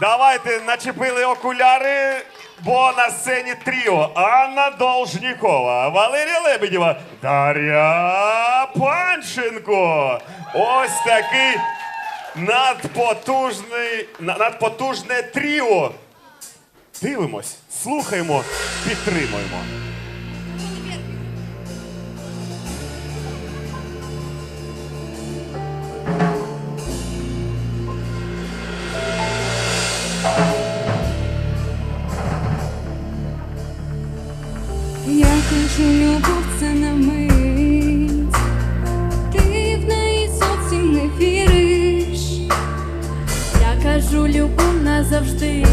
Давайте начепили окуляри, бо на сцені тріо. Анна Должнікова, Валерія Лебедєва, Дар'я Панченко. Ось такий надпотужний, надпотужне тріо. Дивимось, слухаємо, підтримуємо. Кажу, любов це не мить, ти в неї зовсім не віриш. Я кажу, любов назавжди,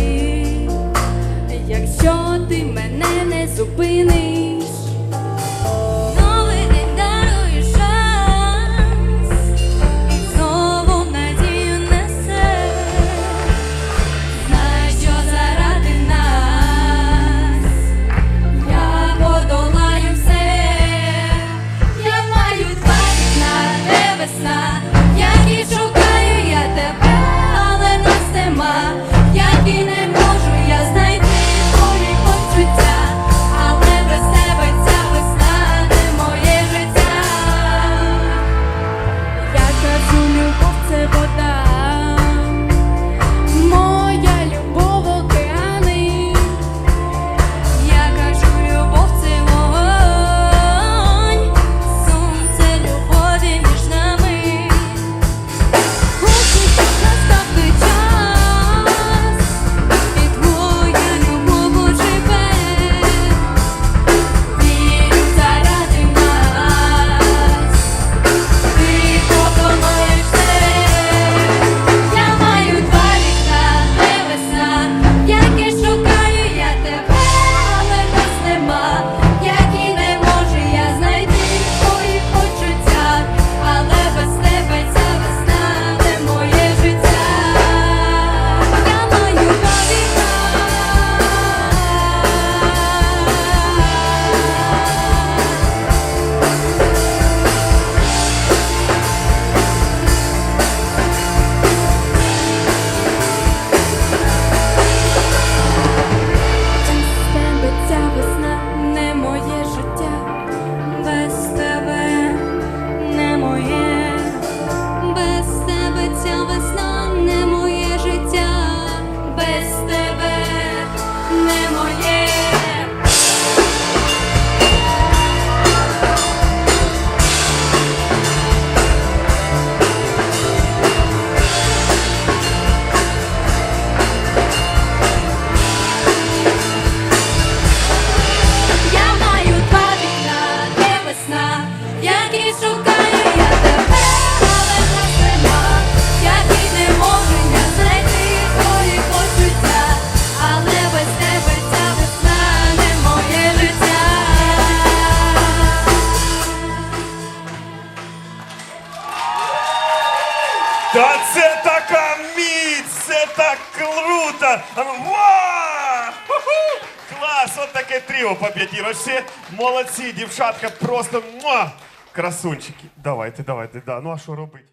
якщо ти мене не зупиниш, весна, які шукаю я тебе, але нема, які не можу я знайти твої почуття, але без тебе весна не моє життя. Та це така міць, це так круто! Клас! От таке тріо по п'ятірочці. Молодці, дівчатка, просто муа! Красунчики. Давайте, давайте, да. Ну а що робити?